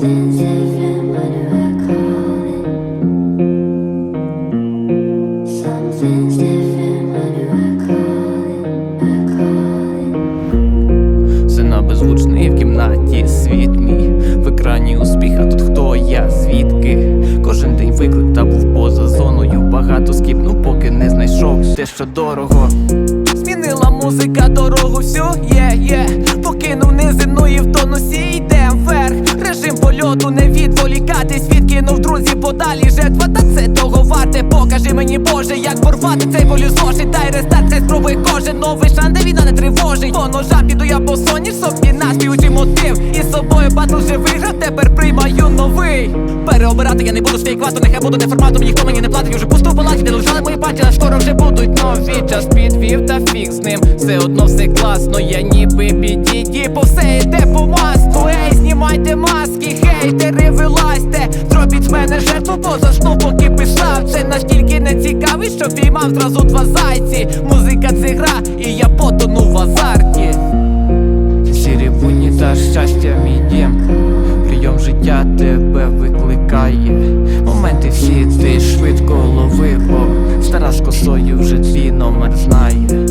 Сина беззвучний в кімнаті світ В екрані успіх, тут хто я, звідки? Кожен день виклик та був поза зоною. Багато скіпнув, поки не знайшов. Те, що дорого. Змінила музика дорогу всю, Режим не відволікатись Відкинув друзів подалі жертва Та це того варте Покажи мені Боже, як порвати цей болю зошит Дай рестарт, хай спробує кожен новий шанс, де війна не тривожить. По ножам піду я по соні, собі наспівучий мотив. І з собою батл вже виграв, тепер приймаю новий. Переобирати я не буду свій квас, то нехай буду неформатом, ніхто мені не платить, вже пусто в палаті, де лежали мої паті, а скоро вже будуть нові. Час підвів та фіг з ним, все одно все класно, я ніби підійді, по все йде по вилазьте Зробіть з мене жертву, позашну, поки писав Це настільки не цікавий, що піймав зразу два зайці. Музика це гра, і я потонув в азарті. Сірі будні та щастя мій дім. Прийом життя тебе викликає. Моменти всі ти швидко лови, бо стара з косою вже твій номер знає